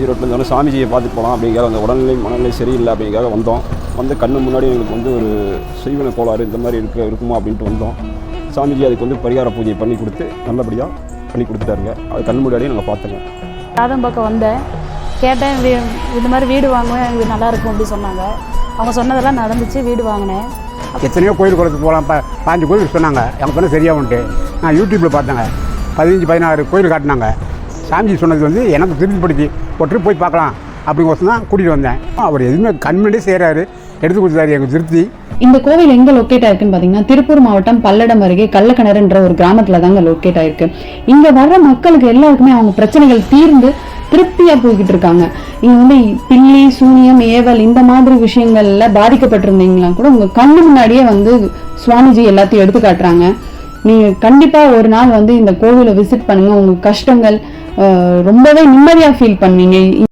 ஈரோட்டில் வந்து சாமிஜியை பார்த்துட்டு போகலாம் அப்படிங்கிற அந்த உடல்நிலை மனநிலை சரியில்லை அப்படிங்கிறத வந்தோம். வந்து கண்ணு முன்னாடி எங்களுக்கு வந்து ஒரு செய்வன கோளாறு இந்த மாதிரி இருக்க இருக்குமா அப்படின்ட்டு வந்தோம். சாமிஜி அதுக்கு வந்து பரிகார பூஜை பண்ணி கொடுத்து நல்லபடியாக பண்ணி கொடுத்துட்டாருங்க. அது கண்ணு முன்னாடியே நாங்கள் பார்த்தோங்க. ஜாதகம் பார்க்க வந்தேன். கேட்டேன் வீ- இந்த மாதிரி வீடு வாங்குவேன் இது நல்லா இருக்கும் அப்படி சொன்னாங்க. அவங்க சொன்னதெல்லாம் நடந்துச்சு வீடு வாங்கினேன். எத்தனையோ கோயில் குளத்துக்கு போகலாம் ப பாஞ்சு கோயில் சொன்னாங்க. அவங்க சொன்ன சரியாகும்ட்டு நான் யூடியூப்பில் பார்த்தேங்க. பதினஞ்சு பதினாறு கோயில் காட்டினாங்க. சாமிஜி சொன்னது வந்து எனக்கு திருப்திப்படுத்தி ஒரு trip போய் பார்க்கலாம் அப்படிங்கோசம் தான் கூட்டிகிட்டு வந்தேன். அவர் எதுவுமே கண்முன்னாடியே செய்கிறாரு எடுத்து கொடுத்தாரு எங்கள் திருப்தி. இந்த கோவில் எங்க லொக்கேட் ஆயிருக்குன்னு பாத்தீங்கன்னா திருப்பூர் மாவட்டம் பல்லடம் அருகே கள்ளக்கிணறுன்ற ஒரு கிராமத்துல தாங்க லொக்கேட் ஆயிருக்கு. இங்க வர்ற மக்களுக்கு எல்லாருக்குமே அவங்க பிரச்சனைகள் தீர்ந்து திருப்தியா போய்கிட்டு இருக்காங்க. இங்க வந்து பில்லி சூனியம் ஏவல் இந்த மாதிரி விஷயங்கள்ல பாதிக்கப்பட்டிருந்தீங்களா கூட உங்க கண்ணு முன்னாடியே வந்து சுவாமிஜி எல்லாத்தையும் எடுத்து காட்டுறாங்க. நீங்க கண்டிப்பா ஒரு நாள் வந்து இந்த கோவிலை விசிட் பண்ணுங்கள் உங்கள் கஷ்டங்கள் ரொம்பவே நிம்மதியா ஃபீல் பண்ணுவீங்க.